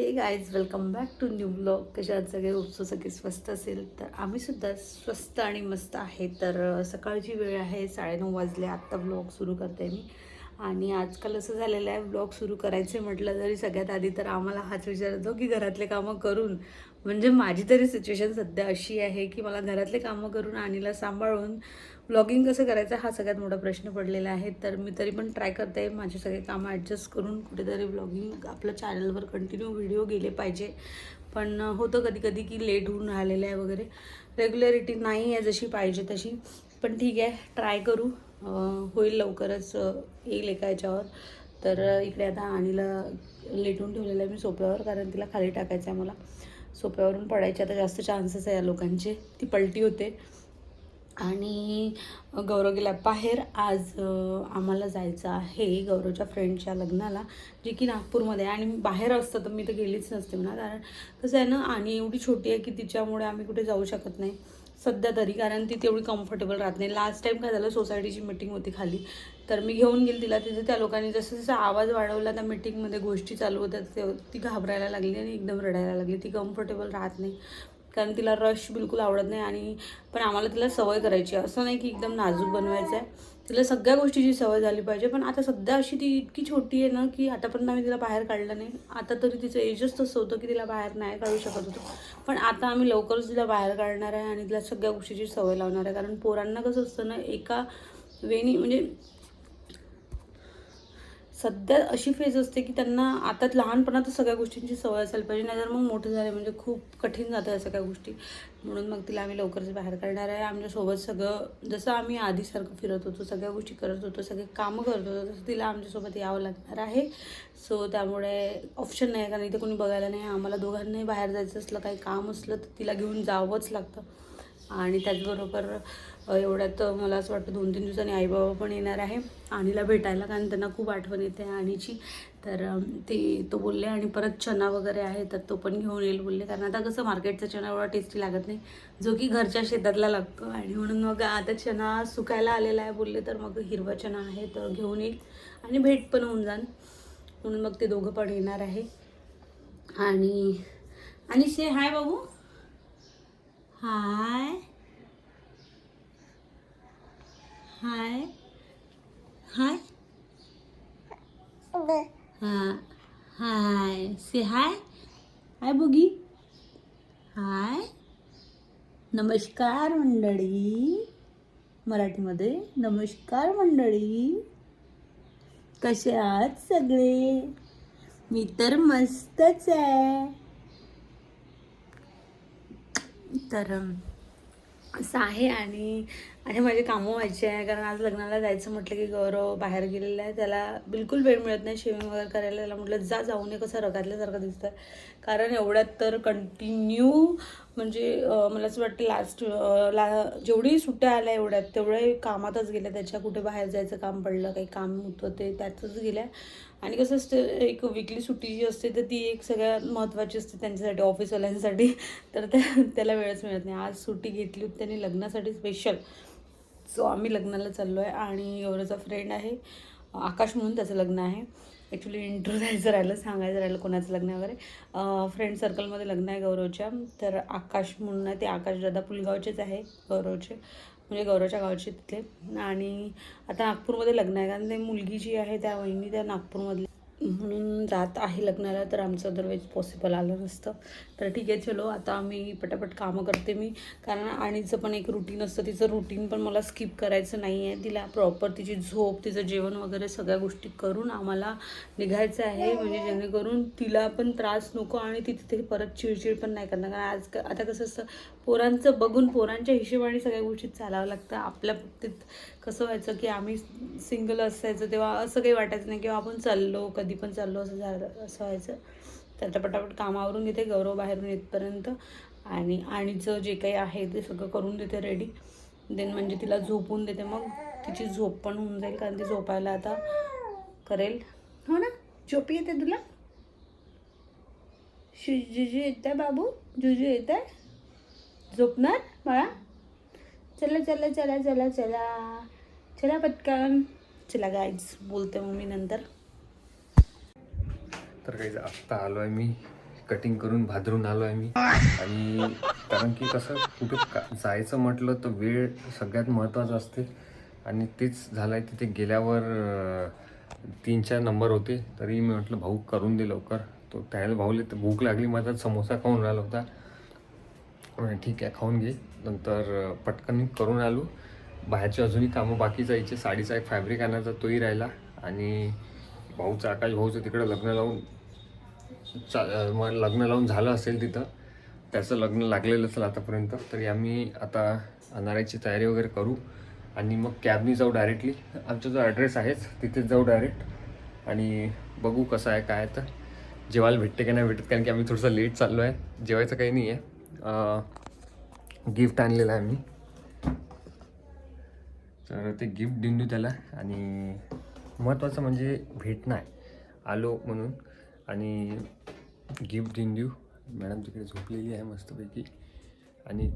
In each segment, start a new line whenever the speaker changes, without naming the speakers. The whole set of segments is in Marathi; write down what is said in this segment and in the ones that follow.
Hey guys welcome back to new blog कशात सगळे उपसो सगळे स्वस्त असेल तर आम्हीसुद्धा स्वस्त आणि मस्त आहे. तर सकाळची वेळ आहे साडेनऊ वाजले. आत्ता ब्लॉग सुरू करते मी. आणि आजकाल असं झालेलं आहे ब्लॉग सुरू करायचे म्हटलं तरी सगळ्यात आधी तर आम्हाला हाच विचार येतो की घरातले कामं करून. म्हणजे माझी तरी सिच्युएशन सध्या अशी आहे की मला घरातले कामं करून आणीला सांभाळून ब्लॉगिंग कसं करायचं हा सगळ्यात मोठा प्रश्न पडलेला आहे. तर मी तरी पण ट्राय करते माझे सगळे कामं ॲडजस्ट करून कुठेतरी ब्लॉगिंग आपल्या चॅनलवर कंटिन्यू व्हिडिओ गेले पाहिजे. पण होतं कधी कधी की लेट होऊन राहिलेलं आहे वगैरे. रेग्युलरिटी नाही आहे जशी पाहिजे तशी. पण ठीक आहे ट्राय करू. होईल लवकरच येईल एका याच्यावर. तर इकडे आता आणीला लेटून ठेवलेलं आहे मी सोप्यावर कारण तिला खाली टाकायचं आहे मला. सोप्यावरून पडायचे आता जास्त चान्सेस आहे या लोकांचे. ती पलटी होते. आणि गौरव गेला बाहेर आज आम्हाला जायचं आहे गौरवच्या फ्रेंडच्या लग्नाला जे की नागपूरमध्ये आहे. आणि बाहेर असतं तर मी तर गेलीच नसते म्हणा. कारण कसं आहे ना आणि एवढी छोटी आहे की तिच्यामुळे आम्ही कुठे जाऊ शकत नाही. सध्या तरी कारण ती तेवढी कम्फर्टेबल राहत नाही. लास्ट टाईम काय झालं सोसायटीची मिटिंग होती खाली. तर मी घेऊन गेली तिला. तिथे त्या लोकांनी जसं जसं आवाज वाढवला त्या मिटिंगमध्ये गोष्टी चालू होत्या ते ती घाबरायला लागली आणि एकदम रडायला लागली. ती कम्फर्टेबल राहत नाही. कारण तिला रश बिलकुल आवडत नाही आणि पण आम्हाला तिला सवय करायची आहे. असं नाही की एकदम नाजूक बनवायचं आहे. तिला सगळ्या गोष्टीची सवय झाली पाहिजे पण आता सध्या अशी ती इतकी छोटी आहे ना की आतापर्यंत आम्ही तिला बाहेर काढलं नाही. आता तरी तिचं एजच तसं होतं की तिला बाहेर नाही काढू शकत होतो. पण आता आम्ही लवकरच तिला बाहेर काढणार आहे आणि तिला सगळ्या गोष्टीची सवय लावणार आहे. कारण पोरांना कसं असतं ना एका वेणी म्हणजे सध्या अशी फेज असते की त्यांना आता लहानपणात सगळ्या गोष्टींची सवय असायला पाहिजे नाही जर मग मोठं झाले म्हणजे खूप कठीण जातं या सगळ्या गोष्टी. म्हणून मग तिला आम्ही लवकरच बाहेर काढणार आहे. आमच्यासोबत सगळं जसं आम्ही आधीसारखं फिरत होतो सगळ्या गोष्टी करत होतो सगळे कामं करत होतो तसं तिला आमच्यासोबत यावं लागणार आहे. सो त्यामुळे ऑप्शन नाही कारण इथे कोणी बघायला नाही आम्हाला दोघांनाही बाहेर जायचं असलं काही काम असलं तर तिला घेऊन जावंच लागतं. आणि त्याचबरोबर एवढ्यात मला असं वाटतं दोन तीन दिवसांनी आईबाबा पण येणार आहे. आणीला भेटायला कारण त्यांना खूप आठवण येते आणीची. तर ते तो बोलले आणि परत चना वगैरे आहे तर तो पण घेऊन येईल बोलले. कारण आता कसं मार्केटचा चना एवढा टेस्टी लागत नाही. जो की घरच्या शेतातला लागतो. आणि म्हणून मग आता चना सुकायला आलेला आहे बोलले तर मग हिरवा चना आहे तर घेऊन येईल. आणि भेट पण होऊन जाण म्हणून मग ते दोघं पण येणार आहे. आणि आणि से हाय बाबू. हाय. हाय. हाय. हा. हाय. से हाय हाय बुगी हाय नमस्कार मंडळी. मराठीमध्ये नमस्कार मंडळी. कसे आहात सगळे? मी तर मस्तच आहे. तर असं आहे आणि आणि माझे कामं व्हायचे आहे. कारण आज लग्नाला जायचं म्हटलं की गौरव बाहेर गेलेला आहे. त्याला बिलकुल वेळ मिळत नाही शेविंग वगैरे करायला. त्याला म्हटलं जा जाऊन नये. कसं रगातल्यासारखं दिसतं कारण एवढ्यात तर कंटिन्यू म्हणजे मला असं वाटतं लास्ट ला जेवढी सुट्ट्या आल्या एवढ्यात तेवढे कामातच गेल्या. त्याच्या कुठे बाहेर जायचं काम पडलं काही काम होतं ते त्यातच गेल्या. आणि कसं असतं एक विकली सुट्टी जी असते तर ती एक सगळ्यात महत्त्वाची असते त्यांच्यासाठी ऑफिसवाल्यांसाठी. तर त्या त्याला वेळच मिळत नाही. आज सुट्टी घेतली होती त्यांनी लग्नासाठी स्पेशल सो आम्ही लग्नाला चाललो आहे आणि एवढाचा फ्रेंड आहे. आकाश म्हणून त्याचं लग्न आहे. ॲक्च्युली इंट्रो द्यायचं राहिलं सांगायचं राहिलं कोणाचं लग्न वगैरे. फ्रेंड सर्कलमध्ये लग्न आहे गौरवच्या. तर आकाश म्हणून आहे ते. आकाश दादा पुलगावचेच आहे गौरवचे. म्हणजे गौरवच्या गावचे तिथले आणि आता नागपूरमध्ये लग्न आहे. कारण ते मुलगी जी आहे त्या वहिनी त्या नागपूरमधली. म्हणून जात आहे लग्नाला तर आमचं अदरवाईज पॉसिबल आलं नसतं. तर ठीक आहे चलो आता आम्ही पटापट कामं करते मी. कारण आणीचं पण एक रुटीन असतं तिचं रुटीन पण मला स्किप करायचं नाही आहे तिला प्रॉपर तिची झोप तिचं जेवण वगैरे सगळ्या गोष्टी करून आम्हाला निघायचं आहे. म्हणजे जेणेकरून तिला पण त्रास नको आणि ती तिथे परत चिडचिड पण नाही करणार. कारण आज आता कसं असतं पोरांचं बघून पोरांच्या हिशोबाने सगळ्या गोष्टी चालावं लागतं आपल्या बाबतीत कसं व्हायचं की आम्ही सिंगल असायचं तेव्हा असं काही वाटायचं नाही किंवा आपण चाललो कधी पण चाललो असं झालं असं व्हायचं. तर आता पटापट कामावरून घेते गौरव बाहेरून येतपर्यंत आणि आणीचं जे काही आहे ते सगळं करून देते रेडी देन म्हणजे तिला झोपून देते. मग तिची झोप पण होऊन जाईल कारण ती झोपायला आता करेल. हो ना? झोपी येते तुला? शु जुजू येत आहे बाबू? जुजू येत आहे झोपणार? बाळा? चला चला चला चला चला. चला पटकन. चला गाईज बोलते मग मी नंतर.
तर काही आत्ता आलो आहे मी. कटिंग करून भादरून आलो आहे मी. आणि कारण की कसं कुठे का जायचं म्हटलं तर वेळ सगळ्यात महत्त्वाचा असते. आणि तेच झालं आहे तिथे गेल्यावर तीन चार नंबर होते. तरी मी म्हटलं भाऊ करून दे लवकर. तो त्याला भाऊले तर भूक लागली माझा समोसा खाऊन राहिला होता. ठीक आहे खाऊन घे. नंतर पटकन करून आलो. बाहेरचे अजूनही कामं बाकी जायचे. साडीचा एक फॅब्रिक आणायचा तोही राहिला. आणि भाऊचं आकाश भाऊचं तिकडं लग्न लावून चा मग लग्न लावून झालं असेल तिथं. त्याचं लग्न लागलेलं असेल आतापर्यंत. तरी आम्ही आता अनारायची तयारी वगैरे करू. आणि मग कॅबनी जाऊ डायरेक्टली आमचा जो ॲड्रेस आहेच तिथेच जाऊ डायरेक्ट आणि बघू कसं आहे काय तर. जेवायला भेटते की नाही भेटत? कारण की आम्ही थोडंसं लेट चाललो आहे जेवायचं काही नाही आहे गिफ्ट आणलेलं आहे आम्ही तर ते गिफ्ट देऊन देऊ त्याला. आणि महत्त्वाचं म्हणजे भेटणं आहे आलो म्हणून. आणि गिफ्ट देऊन देऊ. मॅडम तिकडे झोपलेली आहे मस्तपैकी. आणि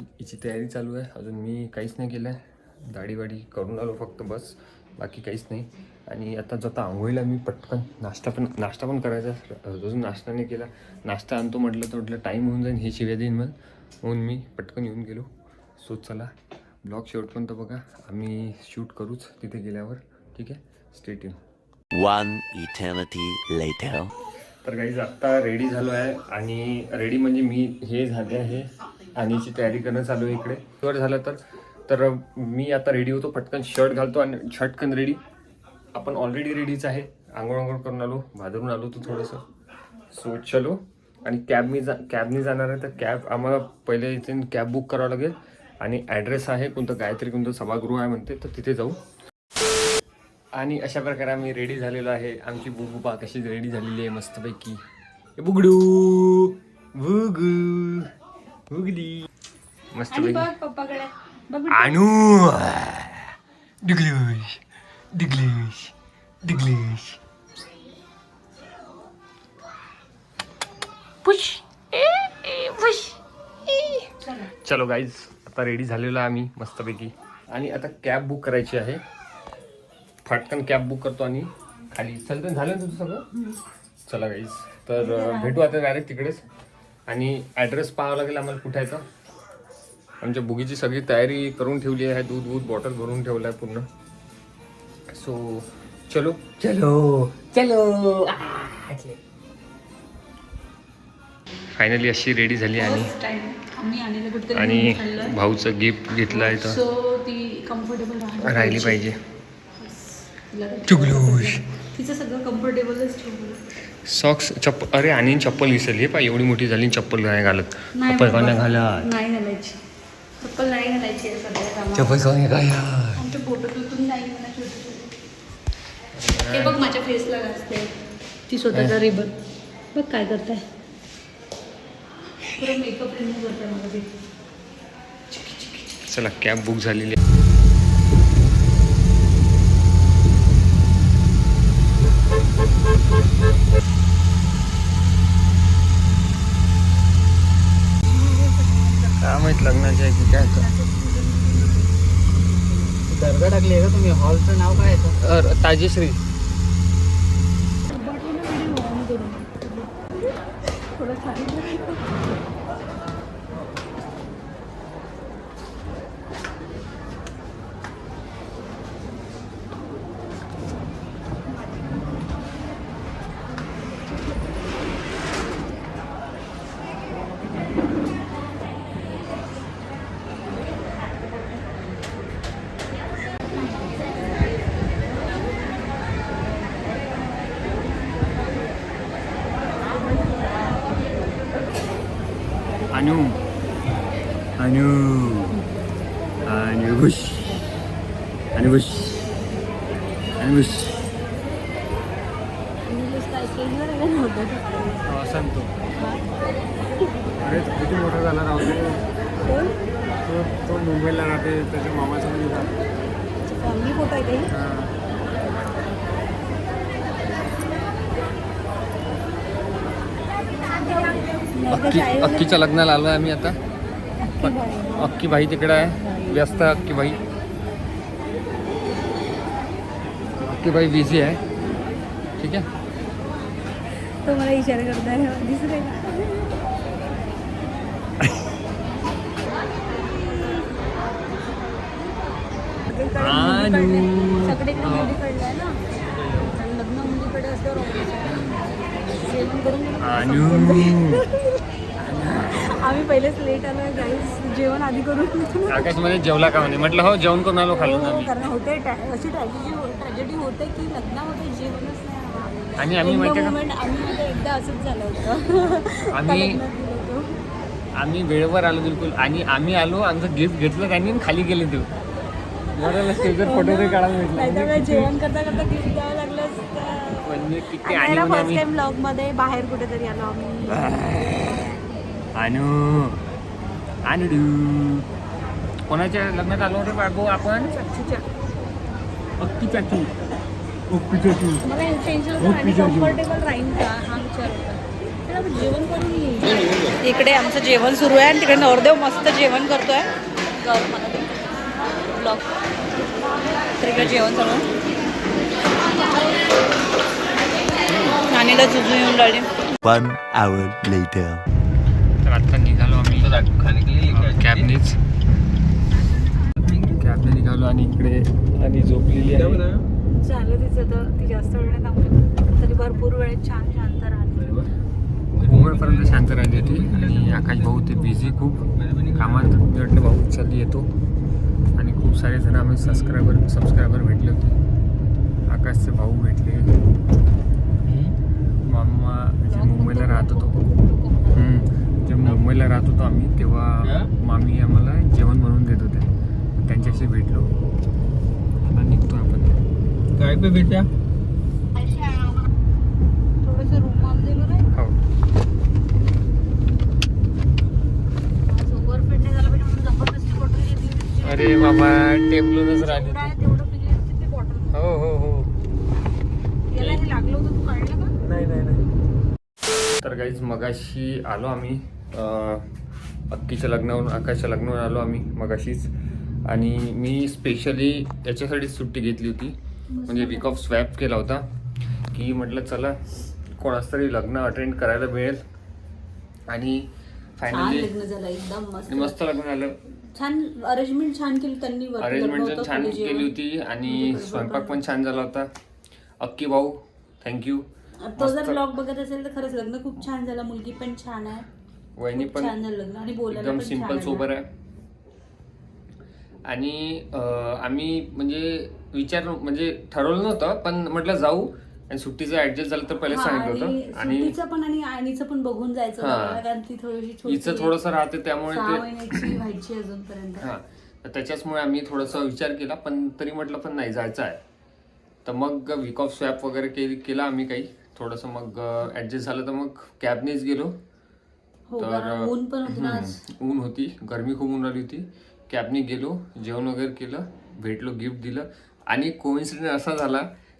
हिची तयारी चालू आहे. अजून मी काहीच नाही केलं. आहे दाढी करून आलो फक्त बस. बाकी काहीच नाही. आणि आता जाता आंघोळीला मी पटकन नाश्ता पण नाश्ता पण करायचा अजून नाश्ता नाही केला. नाश्ता आणतो म्हटलं तर म्हटलं टाईम होऊन जाईल हे शिव्या देईन मग म्हणून मी पटकन येऊन गेलो. सो चला. ब्लॉग शेवटपर्यंत बघा. आम्ही शूट करूच तिथे गेल्यावर. ठीक आहे? State
One eternity later.
तर काही आत्ता रेडी झालो आहे आणि रेडी म्हणजे मी हे झाले आहे. आणि याची तयारी करणं चालू आहे इकडे. वर झालं तर तर मी आता रेडी होतो. पटकन शर्ट घालतो आणि छटकन रेडी आपण ऑलरेडी रेडीच आहे. आंघोळ आंघोळ करून आलो भादरून आलो तो थोडंसं. सो चलो. आणि कॅबनी जा कॅबनी जाणार आहे. तर कॅब आम्हाला पहिले इथे कॅब बुक करावं लागेल. आणि ॲड्रेस आहे कोणतं गायत्री कोणतं सभागृह आहे म्हणते तर तिथे जाऊ. आणि अशा प्रकारे आम्ही रेडी झालेलो आहे. आमची बुगू पा कशी रेडी झालेली आहे मस्तपैकी. ए बुगडू बुगू बुगडी मस्तपैकी. आणू डिग्लिश डिग्लिश डिग्लिश. चलो गाईज आता रेडी झालेलो आहे आम्ही मस्तपैकी. आणि आता कॅब बुक करायची आहे. फटकन कॅब बुक करतो आणि खाली. चलतं झालं ना तुझं सगळं? चला गाईज तर भेटू आता डायरेक्ट तिकडेच. आणि ॲड्रेस पाहावं लागेल आम्हाला कुठे आहे तर. आमच्या बुगीची सगळी तयारी करून ठेवली आहे. दूध दूध बॉटल भरून ठेवलं आहे पूर्ण. सो चलो. चलो. चलो. फायनली अशी रेडी झाली आणि
फर्स्ट टाइम आम्ही आणलेलं कुठेतरी
आणि. भाऊचं गिफ्ट घेतलं आहे तर
सो ती कम्फर्टेबल
राहिली पाहिजे. चुगलूश.
तिचं सगळं कम्फर्टेबलच
सॉक्स चप्पल अरे आणि चप्पल विसरली हे पाय एवढी मोठी झाली चप्पल नाही घालत.
नाही
चप्पल
बाबा.
कोणा घालत?
नाही घालायची. चप्पल नाही घालायची.
चप्पल कोणा घालत?
आमच्या फोटोतून नाही हे बघ माझ्या फेसला घासते. ती स्वतःचा रिबन. बघ काय करताय. पुरं मेकअप रिमूव्ह करताय मला
चला कॅब बुक झालेली आहे. काय माहीत लग्नाचे आहे की काय
दर्गा टाकली आहे का तुम्ही? हॉलचं नाव काय आहे
ताजेश्री. अनु। अनु। अनुष अनुष अनुष सांगतो अरे किती मोठा झाला राहते तो? तो मुंबईला राहते त्याच्या मामाचा मुलगा.
फॅमिली फोटो आहे
अक्कीच्या लग्नाला आलो आहे आम्ही आता. अक्की भाई. तिकडे आहे. व्यस्त अक्की भाई. अक्की भाई बिझी आहे. ठीक आहे? तुम्हाला
आम्ही पहिलेच लेट आलो गाईस जेवण आधी करून
आकाशमध्ये जेवला का म्हणे? म्हटलं हो जेवण करून आलो खाल्लं
हो,
आम्ही.
कारण होते अशी ट्रॅजेडी ट्रॅजेडी होते की लग्नामध्ये जेवणच नाही.
आणि आम्ही माहिती का?
आम्ही एकदा असंच झालं होतं.
आम्ही. आम्ही वेळेवर आलो बिलकुल. आणि आम्ही आलो आमचं गिफ्ट घेतलं त्यांनी आणि खाली गेले ते. मला स्टेजवर फोटो तरी काढायला भेटला.
काय जेवण करता करता गिफ्ट द्यावं लागलं
म्हणजे किती
आणि फर्स्ट टाइम ब्लॉगमध्ये बाहेर कुठेतरी आलो आम्ही.
आणू आणू कोणाच्या लग्नात आलो रे बाबू आपण. अक्की चाचू. अक्की चाचू.
मला टेन्शन होतं आणि कम्फर्टेबल राहील का? हा विचार होता. तर आपण जेवण करून येऊ इकडे आमचं जेवण सुरू आहे आणि तिकडे नवरदेव मस्त जेवण करतोय. ब्लॉग तर इकडे जेवण चालू. नानीला झुजू येऊन राहिली.
One hour later.
तर आता निघालो आम्ही कॅबनेच कॅबने निघालो आणि इकडे आणि झोपलेली आहे.
झालं तिचं तर ती जास्त वेळ नाही थांबली. तरी भरपूर वेळेत छान शांत राहते.
मुंबईपर्यंत शांत राहिली होती. आणि आकाश भाऊ ते बिझी खूप. कामात म्हटलं भाऊ चालली येतो. आणि खूप सारे जण आम्ही सबस्क्रायबर सबस्क्रायबर भेटले होते. आकाशचे भाऊ भेटले. मामा जे मुंबईला राहत होतो. हम्म. जे मुंबईला राहत होतो आम्ही तेव्हा मामी आम्हाला जेवण बनवून देत होते त्यांच्याशी भेटलो. आता निघतो आपण.
काय पे
बरं
हो. अरे बाबा टेबलूनच राहिली
जेवढं
होती.
आहे तेवढं पिली असते ती बॉटल
हो हो हो
याला हे लागलं होतं तू काढलं का
नाही नाही नाही तर काहीच मगाशी आलो आम्ही अक्कीच्या लग्नावरून आकाशच्या लग्नावरून आलो आम्ही मगाशीच. आणि मी स्पेशली याच्यासाठी सुट्टी घेतली होती. म्हणजे वीक ऑफ स्वॅप केला होता. की म्हटलं चला कोणाचं तरी लग्न अटेंड करायला मिळेल. आणि फायनली
लग्न झालं एकदम मस्त.
लग्न झालं.
छान अरेंजमेंट छान केली त्यांनी
अरेंजमेंट छान. केली होती आणि
म्हणजे
स्वयंपाक पण छान झाला होता. अक्की भाऊ थँक्यू
तो जर ब्लॉग बघत असेल तर खरंच लग्न खूप छान झालं. मुलगी पण छान आहे.
वहिनी
खूप
पण
छान झालं लग्न आणि बोलायला
एकदम
पण सिंपल
सोबर आहे. आणि अं, आम्ही म्हणजे विचार म्हणजे ठरवलं नव्हतं पण म्हटलं जाऊ. आणि सुट्टीचं ऍडजस्ट झालं तर पहिलेच
हा,
सांगितलं
आणि
होतं. आणि
सुट्टीचं पण आणि आणीचं पण बघून जायचं
हा.
बघायला, कारण ती थोडीशी छोटी
हिचं
आहे.
थोडंसं राहते त्यामुळे
सहा
ते
महिन्याची व्हायची अजूनपर्यंत.
हा. तर त्याच्याचमुळे आम्ही थोडंसं विचार केला पण तरी म्हटलं पण नाही जायचं आहे. तर मग वीक ऑफ स्वॅप वगैरे केला आम्ही काही. थोडंसं मग ऍडजस्ट झालं तर मग कॅबनेच गेलो.
हो
तर,
ऊन पण होती ना आज.
हम्म, ऊन होती. गरमी खूप ऊन आली होती. कॅबने गेलो जेवण वगैरे केलं भेटलो गिफ्ट दिलं. आणि कोइन्सिडेंट असा झाला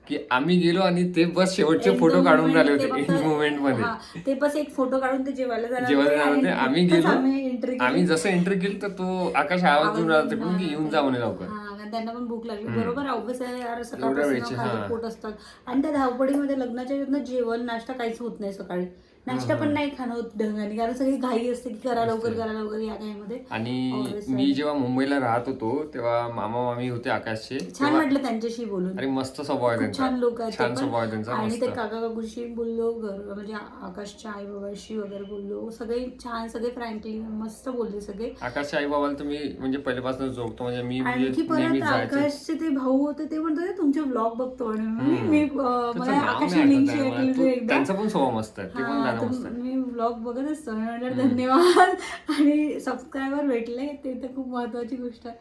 की आम्ही गेलो आणि ते बस शेवटचे
एक
फोटो
दोन
काढून
moment
झाले
ते
होते
फक्त-
इन मुवमेंटमध्ये.
हा, ते बस एक फोटो काढून ते जेवायला जाणार होते
आम्ही
तिथंच
गेलो.
आम्ही
जसं एंट्री केली तर तो आकाश आवाज देऊन राहत. की येऊन जा म्हणे लवकर.
त्यांना पण भूक लागली. बरोबर अवघड आहे यार सकाळपासून. खाली पोट असतात. आणि त्या धावपडीमध्ये लग्नाच्या जेवण नाश्ता काहीच होत नाही सकाळी. नाश्ता पण नाही खाणं होत ढंगाने कारण सगळी घाई असते की करा लवकर करा लवकर या घाईमध्ये.
आणि मी जेव्हा मुंबईला राहत होतो तेव्हा मामा मामी होते आकाशचे.
छान वाटलं त्यांच्याशी बोलून.
अरे मस्त स्वभाव आहे त्यांचा.
छान लोक
छान. स्वभाव आहे त्यांचा
आणि ते काका काकूशी बोललो घर म्हणजे आकाशच्या आई बाबाशी वगैरे बोललो. सगळे छान सगळे फ्रँकली मस्त बोलले सगळे.
आकाशच्या आई बाबाला मी म्हणजे पहिल्यापासून जोडतो म्हणजे मी म्हणजे
आणखी परत आकाशचे ते भाऊ होते ते म्हणतात तुमचे ब्लॉग बघतो. आणि मी मला लिंक शेअर. केली
त्यांचा पण स्वभाव मस्त आहे. ते पण गाणं
तर
मस्त. आहे
मी ब्लॉग बघत असतो मी म्हटलं धन्यवाद. आणि सबस्क्रायबर भेटले ते तर खूप महत्वाची गोष्ट आहे.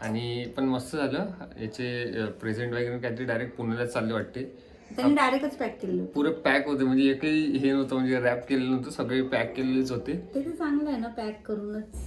आणि पण मस्त झालं. याचे प्रेझेंट वगैरे काहीतरी डायरेक्ट पुण्याला चालले वाटते.
त्यांनी डायरेक्टच पॅक केलं
पुरे पॅक होते म्हणजे एकही हे नव्हतं म्हणजे रॅप केलेलं नव्हतं सगळे पॅक केलेलेच होते.
ते तर चांगलं आहे ना पॅक करूनच.